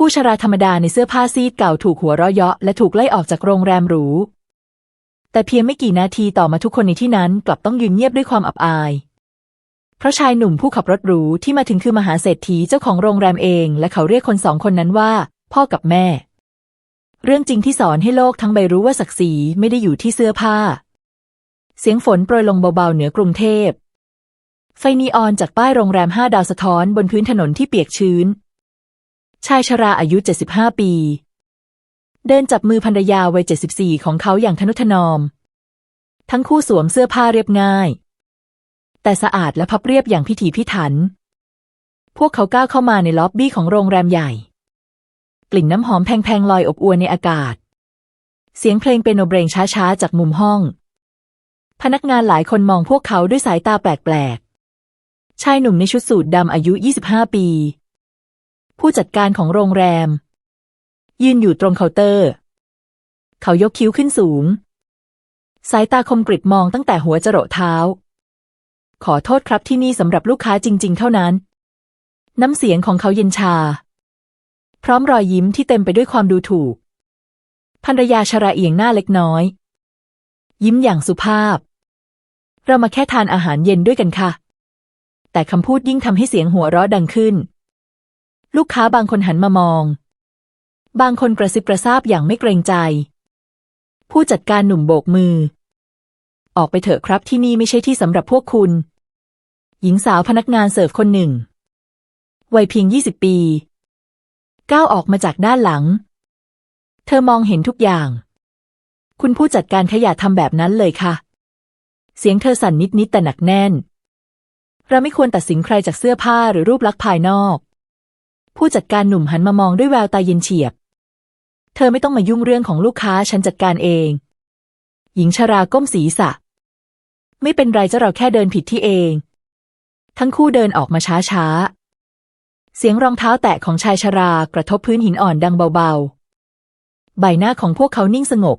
คู่ชราธรรมดาในเสื้อผ้าซีดเก่าถูกหัวเราะเยาะและถูกไล่ออกจากโรงแรมหรู แต่เพียงไม่กี่นาทีต่อมาทุกคนในที่นั้นกลับต้องยืนเงียบด้วยความอับอาย เพราะชายหนุ่มผู้ขับรถหรูที่มาถึงคือมหาเศรษฐีเจ้าของโรงแรมเอง และเขาเรียกคนสองคนนั้นว่า พ่อกับแม่ เรื่องจริงที่สอนให้โลกทั้งใบรู้ว่าศักดิ์ศรีไม่ได้อยู่ที่เสื้อผ้า เสียงฝนโปรยลงเบาๆเหนือกรุงเทพไฟนีออนจากป้ายโรงแรมห้าดาวสะท้อนบนพื้นถนนที่เปียกชื้น ชายชราอายุ 75 ปี เดินจับมือภรรยาวัย 74 ของเขาอย่างทนุถนอม ทั้งคู่สวมเสื้อผ้าเรียบง่าย แต่สะอาดและพับเรียบอย่างพิถีพิถัน พวกเขาก้าวเข้ามาในล็อบบี้ของโรงแรมใหญ่ กลิ่นน้ำหอมแพงๆลอยอบอวลในอากาศ เสียงเพลงเปียโนเบรงช้าๆ จากมุมห้อง พนักงานหลายคนมองพวกเขาด้วยสายตาแปลกๆ ชายหนุ่มในชุดสูทดำอายุ 25 ปี ผู้จัดการของโรงแรม ยืนอยู่ตรงเคาน์เตอร์ เขายกคิ้วขึ้นสูง สายตาคมกริบมองตั้งแต่หัวจรดเท้า ขอโทษครับที่นี่สำหรับลูกค้าจริง ๆ เท่านั้น น้ำเสียงของเขาเย็นชา พร้อมรอยยิ้มที่เต็มไปด้วยความดูถูกภรรยาชราเอียงหน้าเล็กน้อย ยิ้มอย่างสุภาพ เรามาแค่ทานอาหารเย็นด้วยกันค่ะ แต่คำพูดยิ่งทำให้เสียงหัวเราะดังขึ้น ลูกค้าบางคนหันมามอง บางคนกระซิบกระซาบอย่างไม่เกรงใจ ผู้จัดการหนุ่มโบกมือ ออกไปเถอะครับที่นี่ไม่ใช่ที่สำหรับพวกคุณ หญิงสาวพนักงานเสิร์ฟคนหนึ่ง วัยเพียงยี่สิบปี ก้าวออกมาจากด้านหลัง เธอมองเห็นทุกอย่าง คุณผู้จัดการขยะทำแบบนั้นเลยค่ะ เสียงเธอสั่นนิดๆแต่หนักแน่น เราไม่ควรตัดสินใครจากเสื้อผ้าหรือรูปลักษณ์ภายนอก ผู้จัดการหนุ่มหันมามองด้วยแววตาเย็นเฉียบ เธอไม่ต้องมายุ่งเรื่องของลูกค้าฉันจัดการเอง หญิงชราก้มศีรษะ ไม่เป็นไรจะเราแค่เดินผิดที่เอง ทั้งคู่เดินออกมาช้าๆเสียงรองเท้าแตะของชายชรากระทบพื้นหินอ่อนดังเบาๆ ใบหน้าของพวกเขานิ่งสงบ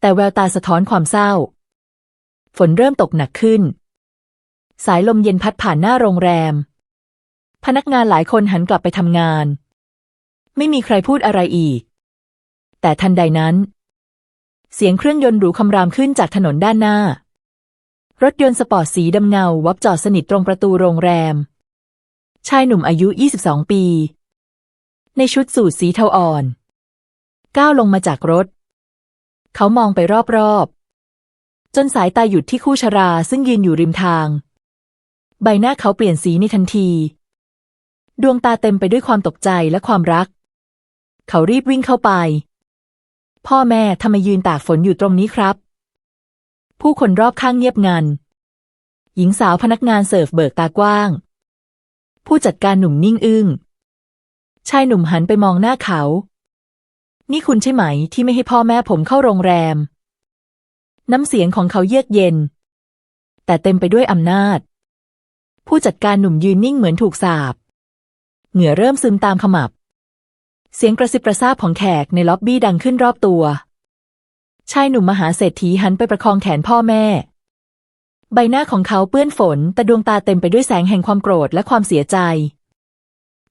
แต่แววตาสะท้อนความเศร้า ฝนเริ่มตกหนักขึ้น สายลมเย็นพัดผ่านหน้าโรงแรม พนักงานหลายคนหันกลับไปทำงาน ไม่มีใครพูดอะไรอีก แต่ทันใดนั้น เสียงเครื่องยนต์หรูคำรามขึ้นจากถนนด้านหน้า รถยนต์สปอร์ตสีดำเงาวับจอดสนิทตรงประตูโรงแรม ชายหนุ่มอายุ 22 ปี ในชุดสูทสีเทาอ่อน ก้าวลงมาจากรถ เขามองไปรอบๆ จนสายตาหยุดที่คู่ชราซึ่งยืนอยู่ริมทาง ใบหน้าเขาเปลี่ยนสีในทันที ดวงตาเต็มไปด้วยความตกใจและความรัก เขารีบวิ่งเข้าไป พ่อแม่ทำไมยืนตากฝนอยู่ตรงนี้ครับ ผู้คนรอบข้างเงียบงัน หญิงสาวพนักงานเสิร์ฟเบิกตากว้าง ผู้จัดการหนุ่มนิ่งอึ้ง ชายหนุ่มหันไปมองหน้าเขา นี่คุณใช่ไหมที่ไม่ให้พ่อแม่ผมเข้าโรงแรม น้ำเสียงของเขาเยือกเย็น แต่เต็มไปด้วยอำนาจ ผู้จัดการหนุ่มยืนนิ่งเหมือนถูกสาบ เหงื่อเริ่มซึมตามขมับ เสียงกระซิบกระซาบของแขกในล็อบบี้ดังขึ้นรอบตัว ชายหนุ่มมหาเศรษฐีหันไปประคองแขนพ่อแม่ ใบหน้าของเขาเปื้อนฝน แต่ดวงตาเต็มไปด้วยแสงแห่งความโกรธและความเสียใจ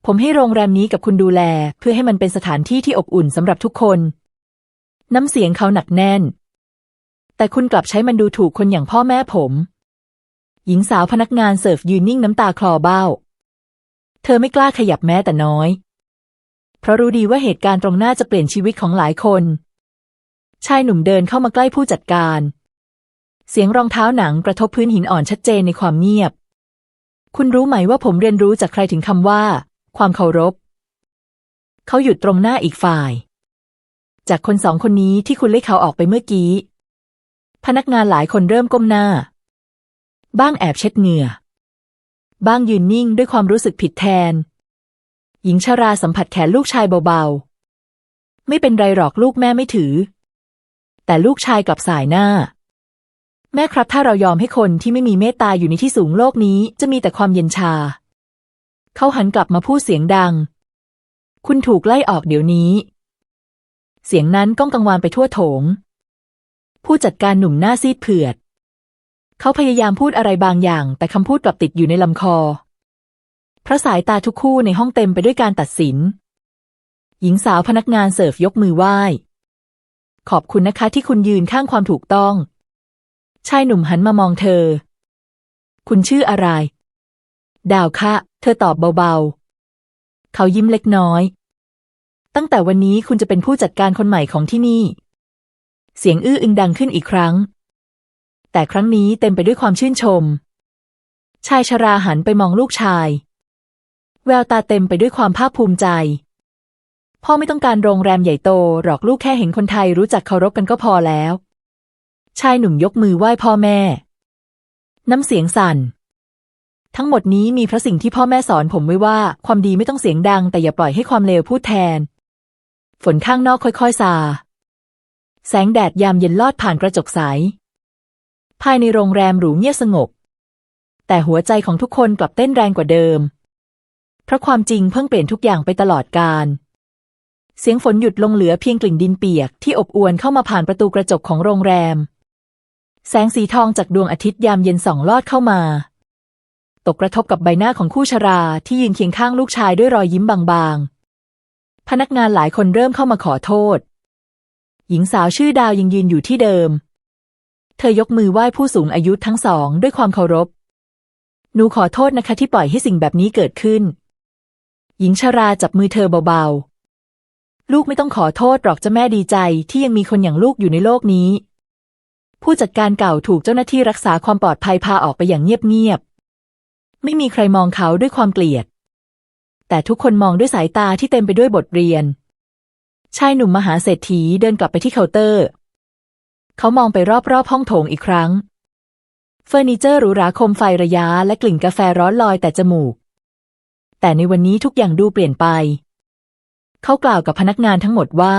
ผมให้โรงแรมนี้กับคุณดูแล เพื่อให้มันเป็นสถานที่ที่อบอุ่นสำหรับทุกคน น้ำเสียงเขาหนักแน่น แต่คุณกลับใช้มันดูถูกคนอย่างพ่อแม่ผม หญิงสาวพนักงานเสิร์ฟยืนนิ่งน้ำตาคลอเบ้า เธอไม่กล้าขยับแม้แต่น้อย เพราะรู้ดีว่าเหตุการณ์ตรงหน้าจะเปลี่ยนชีวิตของหลายคน ชายหนุ่มเดินเข้ามาใกล้ผู้จัดการ เสียงรองเท้าหนังกระทบพื้นหินอ่อนชัดเจนในความเงียบ คุณรู้ไหมว่าผมเรียนรู้จากใครถึงคำว่า ความเคารพ เขาหยุดตรงหน้าอีกฝ่าย จากคนสองคนนี้ที่คุณเล่เขาออกไปเมื่อกี้ พนักงานหลายคนเริ่มก้มหน้า บ้างแอบเช็ดเหงื่อ บ้างยืนนิ่งด้วยความรู้สึกผิดแทน หญิงชาราสัมผัสแขนลูกชายเบาๆ ไม่เป็นไรหรอกลูกแม่ไม่ถือ แต่ลูกชายกลับสายหน้า แม่ครับถ้าเรายอมให้คนที่ไม่มีเมตตาอยู่ในที่สูงโลกนี้จะมีแต่ความเย็นชา เขาหันกลับมาพูดเสียงดัง คุณถูกไล่ออกเดี๋ยวนี้ เสียงนั้นก้องกังวานไปทั่วโถง ผู้จัดการหนุ่มหน้าซีดเผือด เขาพยายามพูดอะไรบางอย่าง แต่คำพูดกลับติดอยู่ในลำคอ พระสายตาทุกคู่ในห้องเต็มไปด้วยการตัดสิน หญิงสาวพนักงานเสิร์ฟยกมือไหว้ ขอบคุณนะคะที่คุณยืนข้างความถูกต้อง ชายหนุ่มหันมามองเธอ คุณชื่ออะไร ดาวคะ เธอตอบเบาๆ เขายิ้มเล็กน้อย ตั้งแต่วันนี้คุณจะเป็นผู้จัดการคนใหม่ของที่นี่ เสียงอื้ออึงดังขึ้นอีกครั้ง แต่ครั้งนี้เต็มไปด้วยความชื่นชม ชายชราหันไปมองลูกชาย แววตาเต็มไปด้วยความภาคภูมิใจ พ่อไม่ต้องการโรงแรมใหญ่โตหรอกลูกแค่เห็นคนไทยรู้จักเคารพกันก็พอแล้ว ชายหนุ่มยกมือไหว้พ่อแม่ น้ำเสียงสั่น ทั้งหมดนี้มีเพราะสิ่งที่พ่อแม่สอนผมไว้ว่าความดีไม่ต้องเสียงดัง แต่อย่าปล่อยให้ความเลวพูดแทน ฝนข้างนอกค่อยๆซาแสงแดดยามเย็นลอดผ่านกระจกใส ภายในโรงแรมหรูเงียบสงบ แต่หัวใจของทุกคนกลับเต้นแรงกว่าเดิม เพราะความจริงเพิ่งเปลี่ยนทุกอย่างไปตลอดกาลเสียงฝนหยุดลงเหลือเพียงกลิ่นดินเปียกที่อบอวนเข้ามาผ่านประตูกระจกของโรงแรม แสงสีทองจากดวงอาทิตย์ยามเย็นส่องลอดเข้ามา ตกกระทบกับใบหน้าของคู่ชราที่ยืนเคียงข้างลูกชายด้วยรอยยิ้มบางๆ พนักงานหลายคนเริ่มเข้ามาขอโทษ หญิงสาวชื่อดาวยังยืนอยู่ที่เดิม เธอยกมือไหว้ผู้สูงอายุทั้งสองด้วยความเคารพ หนูขอโทษนะคะที่ปล่อยให้สิ่งแบบนี้เกิดขึ้น หญิงชราจับมือเธอเบาๆ ลูกไม่ต้องขอโทษหรอกจะแม่ดีใจที่ยังมีคนอย่างลูกอยู่ในโลกนี้ ผู้จัดการเก่าถูกเจ้าหน้าที่รักษาความปลอดภัยพาออกไปอย่างเงียบๆ ไม่มีใครมองเขาด้วยความเกลียด แต่ทุกคนมองด้วยสายตาที่เต็มไปด้วยบทเรียน ชายหนุ่มมหาเศรษฐีเดินกลับไปที่เคาน์เตอร์ เขามองไปรอบๆห้องโถงอีกครั้ง เฟอร์นิเจอร์หรูหราคมไฟระยะและกลิ่นกาแฟร้อนลอยแต่จมูก แต่ในวันนี้ทุกอย่างดูเปลี่ยนไป เขากล่าวกับพนักงานทั้งหมดว่า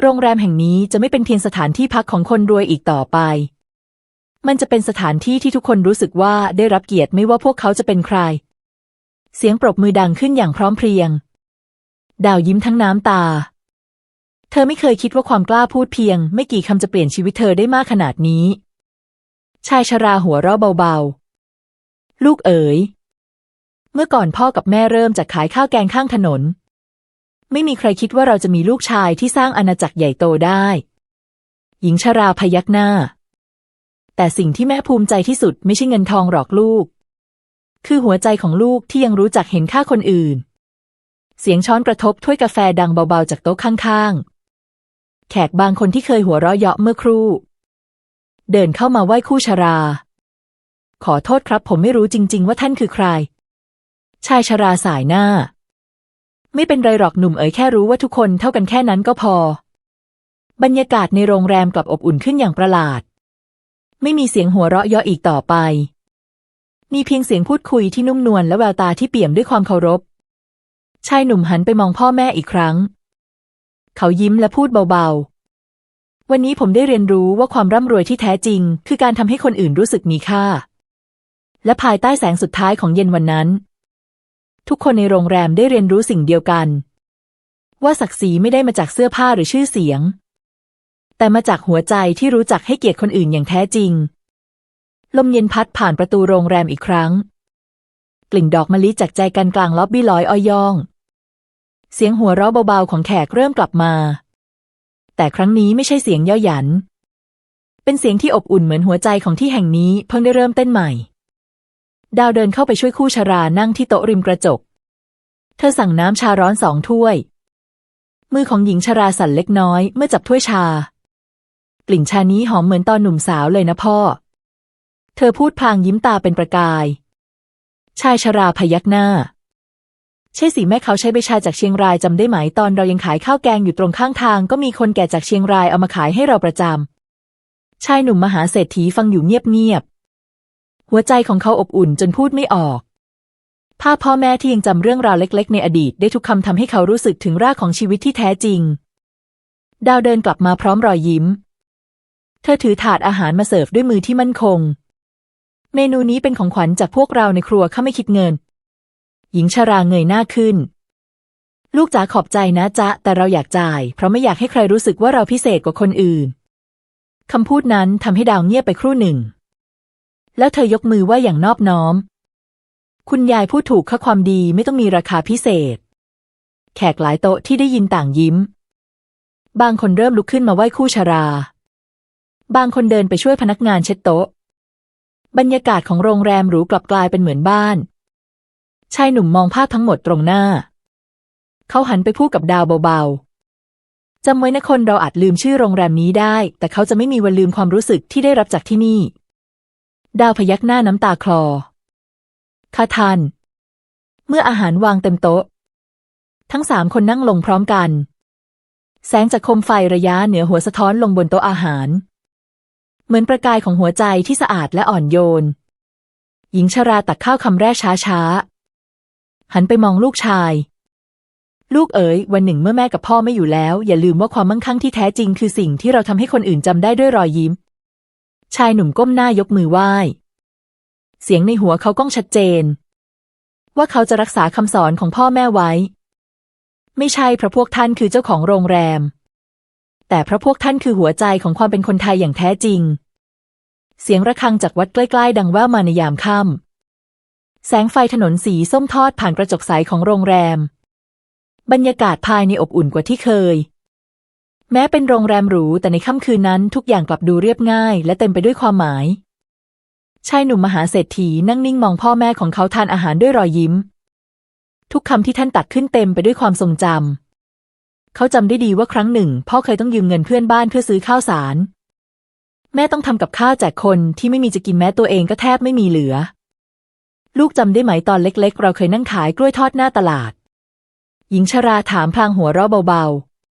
โรงแรมแห่งนี้จะไม่เป็นเพียงสถานที่พักของคนรวยอีกต่อไป มันจะเป็นสถานที่ที่ทุกคนรู้สึกว่าได้รับเกียรติไม่ว่าพวกเขาจะเป็นใคร เสียงปรบมือดังขึ้นอย่างพร้อมเพรียง ดาวยิ้มทั้งน้ำตา เธอไม่เคยคิดว่าความกล้าพูดเพียง ไม่กี่คำจะเปลี่ยนชีวิตเธอได้มากขนาดนี้ ชายชราหัวเราะเบาๆ ลูกเอ๋ย เมื่อก่อนพ่อกับแม่เริ่มจากขายข้าวแกงข้างถนน ไม่มีใครคิดว่าเราจะมีลูกชายที่สร้างอาณาจักรใหญ่โตได้ หญิงชราพยักหน้า แต่สิ่งที่แม่ภูมิใจที่สุดไม่ใช่เงินทองหรอกลูก คือหัวใจของลูกที่ยังรู้จักเห็นค่าคนอื่น เสียงช้อนกระทบถ้วยกาแฟดังเบาๆจากโต๊ะข้างๆ แขกบางคนที่เคยหัวเราะเยาะเมื่อครู่ เดินเข้ามาไหว้คู่ชรา ขอโทษครับผมไม่รู้จริง ๆ ว่าท่านคือใคร ชายชราสายหน้า ไม่เป็นไรหรอกหนุ่มเอ๋ยแค่รู้ว่าทุกคนเท่ากันแค่นั้นก็พอ บรรยากาศในโรงแรมกลับอบอุ่นขึ้นอย่างประหลาด ไม่มีเสียงหัวเราะเยาะอีกต่อไป มีเพียงเสียงพูดคุยที่นุ่มนวลและแววตาที่เปี่ยมด้วยความเคารพ ชายหนุ่มหันไปมองพ่อแม่อีกครั้ง เขายิ้มและพูดเบาๆ วันนี้ผมได้เรียนรู้ว่าความร่ำรวยที่แท้จริง คือการทำให้คนอื่นรู้สึกมีค่า และภายใต้แสงสุดท้ายของเย็นวันนั้น ทุกคนในโรงแรมได้เรียนรู้สิ่งเดียวกัน ว่าศักดิ์ศรีไม่ได้มาจากเสื้อผ้าหรือชื่อเสียง แต่มาจากหัวใจที่รู้จักให้เกียรติคนอื่นอย่างแท้จริง ลมเย็นพัดผ่านประตูโรงแรมอีกครั้ง กลิ่นดอกมะลิจากใจกันกลางล็อบบี้ลอยอ้อยย่อง เสียงหัวเราะเบาๆของแขกเริ่มกลับมา แต่ครั้งนี้ไม่ใช่เสียงย่อหยัน เป็นเสียงที่อบอุ่นเหมือนหัวใจของที่แห่งนี้เพิ่งได้เริ่มเต้นใหม่ ดาวเดินเข้าไปช่วยคู่ชรานั่งที่โต๊ะริมกระจก เธอสั่งน้ำชาร้อนสองถ้วย มือของหญิงชราสั่นเล็กน้อยเมื่อจับถ้วยชา กลิ่นชานี้หอมเหมือนตอนหนุ่มสาวเลยนะพ่อ เธอพูดพลางยิ้มตาเป็นประกาย ชายชราพยักหน้า ใช่สิแม่เขาใช้ใบชาจากเชียงรายจำได้ไหมตอนเรายังขายข้าวแกงอยู่ตรงข้างทาง ก็มีคนแก่จากเชียงรายเอามาขายให้เราประจำชายหนุ่มมหาเศรษฐีฟังอยู่เงียบๆหัวใจของเขาอบอุ่นจนพูดไม่ออกภาพพ่อแม่ที่ยังจำเรื่องราวเล็กๆ ในอดีตได้ทุกคำทำให้เขารู้สึกถึงรากของชีวิตที่แท้จริง ดาวเดินกลับมาพร้อมรอยยิ้ม เธอถือถาดอาหารมาเสิร์ฟด้วยมือที่มั่นคง เมนูนี้เป็นของขวัญจากพวกเราในครัวข้าไม่คิดเงิน หญิงชราเงยหน้าขึ้น ลูกจ๋าขอบใจนะจ๊ะ แต่เราอยากจ่าย เพราะไม่อยากให้ใครรู้สึกว่าเราพิเศษกว่าคนอื่นคำพูดนั้นทำให้ดาวเงียบไปครู่หนึ่ง แล้วเธอยกมือไหว่าอย่างนอบน้อม คุณยายพูดถูกค่ะความดีไม่ต้องมีราคาพิเศษ แขกหลายโต๊ะที่ได้ยินต่างยิ้ม บางคนเริ่มลุกขึ้นมาไหว้คู่ชรา บางคนเดินไปช่วยพนักงานเช็ดโต๊ะ บรรยากาศของโรงแรมหรูกลับกลายเป็นเหมือนบ้าน ชายหนุ่มมองภาพทั้งหมดตรงหน้า เขาหันไปพูดกับดาวเบาๆจำไว้นะคนเราอาจลืมชื่อโรงแรมนี้ได้ แต่เขาจะไม่มีวันลืมความรู้สึกที่ได้รับจากที่นี่ ดาวพยักหน้าน้ำตาคลอค่ะท่านเมื่ออาหารวางเต็มโต๊ะ ทั้งสามคนนั่งลงพร้อมกัน แสงจากโคมไฟระยะเหนือหัวสะท้อนลงบนโต๊ะอาหาร เหมือนประกายของหัวใจที่สะอาดและอ่อนโยน หญิงชราตักข้าวคำแรกช้าๆ หันไปมองลูกชาย ลูกเอ๋ยวันหนึ่งเมื่อแม่กับพ่อไม่อยู่แล้ว อย่าลืมว่าความมั่งคั่งที่แท้จริงคือสิ่งที่เราทำให้คนอื่นจำได้ด้วยรอยยิ้ม ชายหนุ่มก้มหน้ายกมือไหว้ เสียงในหัวเขาก้องชัดเจน ว่าเขาจะรักษาคำสอนของพ่อแม่ไว้ ไม่ใช่เพราะพวกท่านคือเจ้าของโรงแรม แต่เพราะพวกท่านคือหัวใจของความเป็นคนไทยอย่างแท้จริง เสียงระฆังจากวัดใกล้ ๆ ดังแว่วมาในยามค่ำ แสงไฟถนนสีส้มทอดผ่านกระจกใสของโรงแรม บรรยากาศภายในอบอุ่นกว่าที่เคย แม้เป็นโรงแรมหรูแต่ในค่ำคืนนั้นทุกอย่างกลับดูเรียบง่าย และเต็มไปด้วยความหมาย ชายหนุ่มมหาเศรษฐีนั่งนิ่งมองพ่อแม่ของเขาทานอาหารด้วยรอยยิ้ม ทุกคำที่ท่านตักขึ้นเต็มไปด้วยความทรงจำเขาจำได้ดีว่าครั้งหนึ่ง พ่อเคยต้องยืมเงินเพื่อนบ้านเพื่อซื้อข้าวสาร แม่ต้องทำกับข้าวแจกคนที่ไม่มีจะกินแม้ตัวเองก็แทบไม่มีเหลือ ลูกจำได้ไหมตอนเล็ก ๆ เราเคยนั่งขายกล้วยทอดหน้าตลาด หญิงชราถามพลางหัวเราะเบา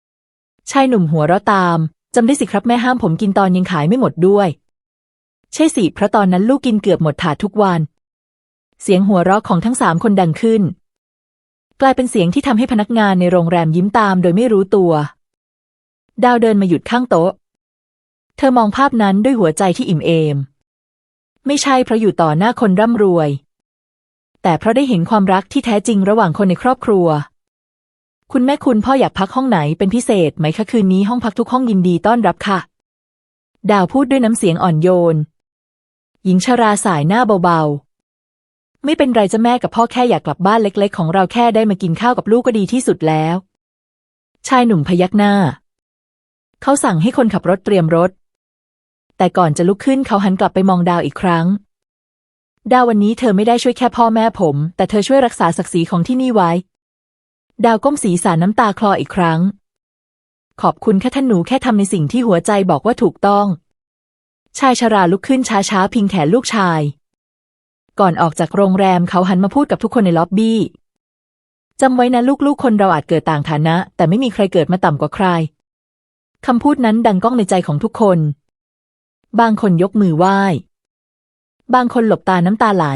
ๆ ชายหนุ่มหัวเราะตาม จำได้สิครับแม่ห้ามผมกินตอนยังขายไม่หมดด้วย ใช่สิเพราะตอนนั้นลูกกินเกือบหมดถาดทุกวัน เสียงหัวเราะของทั้งสามคนดังขึ้น กลายเป็นเสียงที่ทำให้พนักงานในโรงแรมยิ้มตามโดยไม่รู้ตัว ดาวเดินมาหยุดข้างโต๊ะ เธอมองภาพนั้นด้วยหัวใจที่อิ่มเอม ไม่ใช่เพราะอยู่ต่อหน้าคนร่ำรวย แต่เพราะได้เห็นความรักที่แท้จริงระหว่างคนในครอบครัว คุณแม่คุณพ่ออยากพักห้องไหนเป็นพิเศษไหมคะคืนนี้ห้องพักทุกห้องยินดีต้อนรับค่ะ ดาวพูดด้วยน้ำเสียงอ่อนโยน หญิงชราสายหน้าเบาๆ ไม่เป็นไรจะแม่กับพ่อแค่อยากกลับบ้านเล็ก ๆ ของเราแค่ได้มากินข้าวกับลูกก็ดีที่สุดแล้ว ชายหนุ่มพยักหน้า เขาสั่งให้คนขับรถเตรียมรถ แต่ก่อนจะลุกขึ้นเขาหันกลับไปมองดาวอีกครั้ง ดาววันนี้เธอไม่ได้ช่วยแค่พ่อแม่ผม แต่เธอช่วยรักษาศักดิ์ศรีของที่นี่ไว้ ดาวก้มศีรษะน้ำตาคลออีกครั้ง ขอบคุณแค่ท่านหนูแค่ทำในสิ่งที่หัวใจบอกว่าถูกต้อง ชายชราลุกขึ้นช้าๆพิงแขนลูกชาย ก่อนออกจากโรงแรมเขาหันมาพูดกับทุกคนในล็อบบี้จำไว้นะลูกๆ คนเราอาจเกิดต่างฐานะ แต่ไม่มีใครเกิดมาต่ำกว่าใครคำพูดนั้นดังก้องในใจของทุกคน บางคนยกมือไหว้ บางคนหลบตาน้ำตาไหล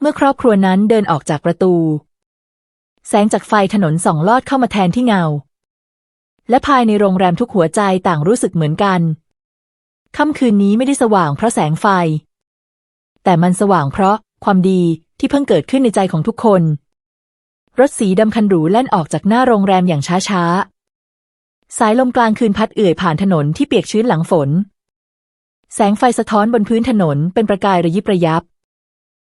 เมื่อครอบครัวนั้นเดินออกจากประตู แสงจากไฟถนนส่องลอดเข้ามาแทนที่เงา และภายในโรงแรมทุกหัวใจต่างรู้สึกเหมือนกันค่ำคืนนี้ไม่ได้สว่างเพราะแสงไฟ แต่มันสว่างเพราะความดีที่เพิ่งเกิดขึ้นในใจของทุกคน รถสีดำคันหรูแล่นออกจากหน้าโรงแรมอย่างช้าๆ สายลมกลางคืนพัดเอื่อยผ่านถนนที่เปียกชื้นหลังฝน แสงไฟสะท้อนบนพื้นถนนเป็นประกายระยิบระยับ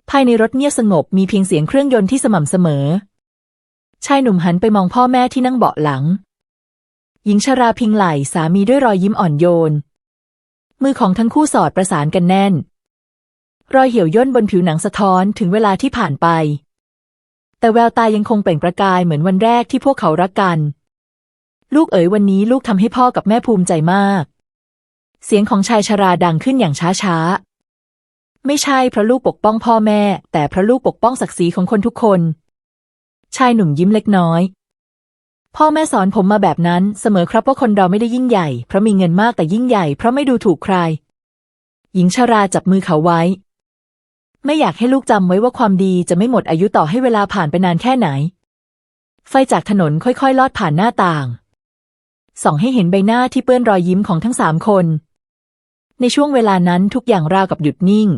ภายในรถเงียบสงบมีเพียงเสียงเครื่องยนต์ที่สม่ำเสมอ ชายหนุ่มหันไปมองพ่อแม่ที่นั่งเบาะหลัง หญิงชราพิงไหล่สามีด้วยรอยยิ้มอ่อนโยน มือของทั้งคู่สอดประสานกันแน่น รอยเหี่ยวย่นบนผิวหนังสะท้อนถึงเวลาที่ผ่านไป แต่แววตายังคงเปล่งประกายเหมือนวันแรกที่พวกเขารักกัน ลูกเอ๋ยวันนี้ลูกทำให้พ่อกับแม่ภูมิใจมาก เสียงของชายชราดังขึ้นอย่างช้าๆไม่ใช่เพราะลูกปกป้องพ่อแม่ แต่เพราะลูกปกป้องศักดิ์ศรีของคนทุกคน ชายหนุ่มยิ้มเล็กน้อย พ่อแม่สอนผมมาแบบนั้นเสมอครับว่าคนเราไม่ได้ยิ่งใหญ่ เพราะมีเงินมากแต่ยิ่งใหญ่ เพราะไม่ดูถูกใคร หญิงชราจับมือเขาไว้ ไม่อยากให้ลูกจำไว้ว่าความดีจะไม่หมดอายุต่อให้เวลาผ่านไปนานแค่ไหน ไฟจากถนนค่อยๆ ลอดผ่านหน้าต่างส่องให้เห็นใบหน้าที่เปื้อนรอยยิ้มของทั้งสามคน ในช่วงเวลานั้นทุกอย่างราวกับหยุดนิ่ง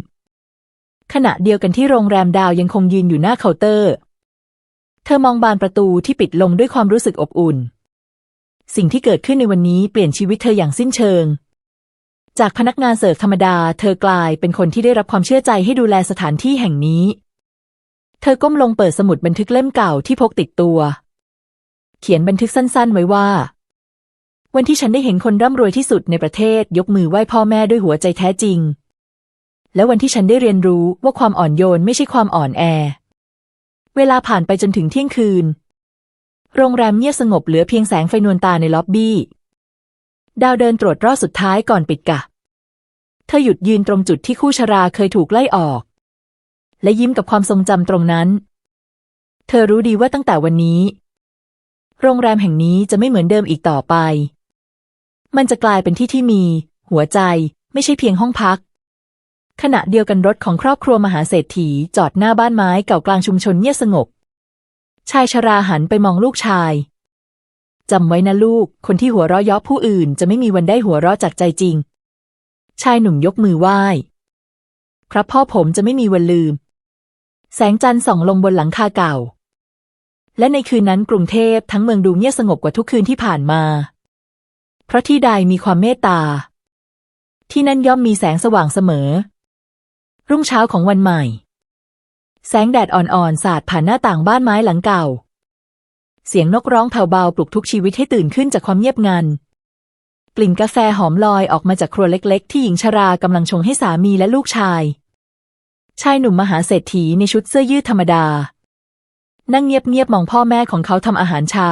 ขณะเดียวกันที่โรงแรมดาวยังคงยืนอยู่หน้าเคาน์เตอร์ เธอมองบานประตูที่ปิดลงด้วยความรู้สึกอบอุ่น สิ่งที่เกิดขึ้นในวันนี้เปลี่ยนชีวิตเธออย่างสิ้นเชิง จากพนักงานเสิร์ฟธรรมดา เธอกลายเป็นคนที่ได้รับความเชื่อใจให้ดูแลสถานที่แห่งนี้ เธอก้มลงเปิดสมุดบันทึกเล่มเก่าที่พกติดตัว เขียนบันทึกสั้นๆ ไว้ว่า วันที่ฉันได้เห็นคนร่ำรวยที่สุดในประเทศยกมือไหว้พ่อแม่ด้วยหัวใจแท้จริง และวันที่ฉันได้เรียนรู้ว่าความอ่อนโยนไม่ใช่ความอ่อนแอ เวลาผ่านไปจนถึงเที่ยงคืน โรงแรมเงียบสงบเหลือเพียงแสงไฟนวลตาในล็อบบี้ ดาวเดินตรวจรอบสุดท้ายก่อนปิดกะ เธอหยุดยืนตรงจุดที่คู่ชราเคยถูกไล่ออก และยิ้มกับความทรงจำตรงนั้น เธอรู้ดีว่าตั้งแต่วันนี้ โรงแรมแห่งนี้จะไม่เหมือนเดิมอีกต่อไป มันจะกลายเป็นที่ที่มี หัวใจ ไม่ใช่เพียงห้องพัก ขณะเดียวกันรถของครอบครัวมหาเศรษฐีจอดหน้าบ้านไม้เก่ากลางชุมชนเงียบสงบ ชายชราหันไปมองลูกชายจำไว้นะลูก คนที่หัวเราะเยาะผู้อื่น จะไม่มีวันได้หัวเราะจากใจจริง ชายหนุ่มยกมือไหว้ครับพ่อผมจะไม่มีวันลืม แสงจันทร์ส่องลงบนหลังคาเก่า และในคืนนั้นกรุงเทพทั้งเมืองดูเงียบสงบกว่าทุกคืนที่ผ่านมา เพราะที่ใดมีความเมตตา ที่นั่นย่อมมีแสงสว่างเสมอ รุ่งเช้าของวันใหม่ แสงแดดอ่อนๆ สาดผ่านหน้าต่างบ้านไม้หลังเก่า เสียงนกร้องแผ่วเบาปลุกทุกชีวิตให้ตื่นขึ้นจากความเงียบงัน กลิ่นกาแฟหอมลอยออกมาจากครัวเล็กๆ ที่หญิงชรากำลังชงให้สามีและลูกชาย ชายหนุ่มมหาเศรษฐีในชุดเสื้อยืดธรรมดา นั่งเงียบๆมองพ่อแม่ของเขาทำอาหารเช้า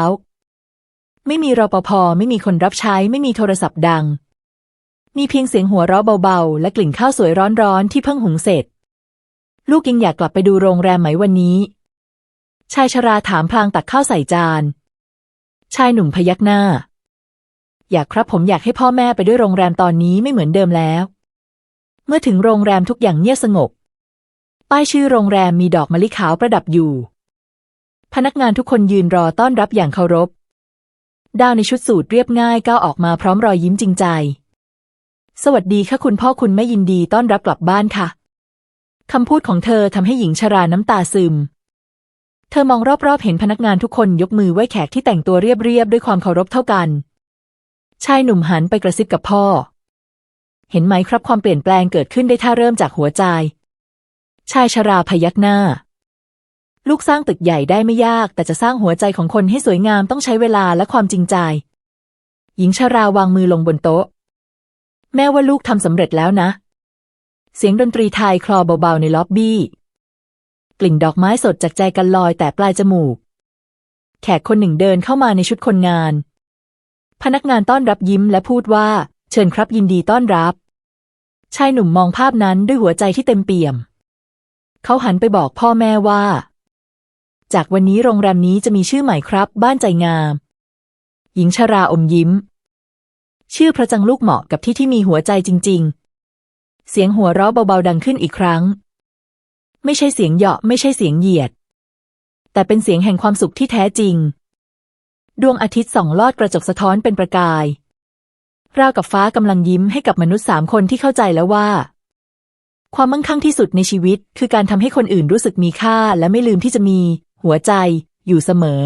ไม่มีรปภไม่มีคนรับใช้ ไม่มีโทรศัพท์ดัง มีเพียงเสียงหัวเราะเบาๆ และกลิ่นข้าวสวยร้อนๆ ที่เพิ่งหุงเสร็จ ลูกยังอยากกลับไปดูโรงแรมไหมวันนี้ ชายชราถามพลางตักข้าวใส่จาน ชายหนุ่มพยักหน้า อยากครับผมอยากให้พ่อแม่ไปด้วยโรงแรมตอนนี้ไม่เหมือนเดิมแล้ว เมื่อถึงโรงแรมทุกอย่างเงียบสงบ ป้ายชื่อโรงแรมมีดอกมะลิขาวประดับอยู่ พนักงานทุกคนยืนรอต้อนรับอย่างเคารพ ดาวในชุดสูทเรียบง่ายก้าวออกมาพร้อมรอยยิ้มจริงใจ สวัสดีค่ะคุณพ่อคุณแม่ยินดีต้อนรับกลับบ้านค่ะ คำพูดของเธอทำให้หญิงชราน้ำตาซึม เธอมองรอบๆเห็นพนักงานทุกคนยกมือไหว้แขกที่แต่งตัวเรียบๆด้วยความเคารพเท่ากัน ชายหนุ่มหันไปกระซิบกับพ่อ เห็นไหมครับความเปลี่ยนแปลงเกิดขึ้นได้ถ้าเริ่มจากหัวใจ ชายชราพยักหน้า ลูกสร้างตึกใหญ่ได้ไม่ยาก แต่จะสร้างหัวใจของคนให้สวยงามต้องใช้เวลาและความจริงใจ หญิงชราวางมือลงบนโต๊ะ แม่ว่าลูกทำสำเร็จแล้วนะ เสียงดนตรีไทยคลอเบาๆในล็อบบี้ กลิ่นดอกไม้สดจากใจกันลอยแต่ปลายจมูก แขกคนหนึ่งเดินเข้ามาในชุดคนงาน พนักงานต้อนรับยิ้มและพูดว่า เชิญครับยินดีต้อนรับ ชายหนุ่มมองภาพนั้นด้วยหัวใจที่เต็มเปี่ยม เขาหันไปบอกพ่อแม่ว่า จากวันนี้โรงแรมนี้จะมีชื่อใหม่ครับ บ้านใจงาม หญิงชราอมยิ้ม ชื่อพระจังลูกเหมาะกับที่ที่มีหัวใจจริง ๆ เสียงหัวเราะเบาๆดังขึ้นอีกครั้ง ไม่ใช่เสียงเหยาะไม่ใช่เสียงเหยียด แต่เป็นเสียงแห่งความสุขที่แท้จริง ดวงอาทิตย์ส่องลอดกระจกสะท้อนเป็นประกายราวกับฟ้ากำลังยิ้มให้กับมนุษย์สามคนที่เข้าใจแล้วว่า ความมั่งคั่งที่สุดในชีวิต คือการทำให้คนอื่นรู้สึกมีค่าและไม่ลืมที่จะมี หัวใจอยู่เสมอ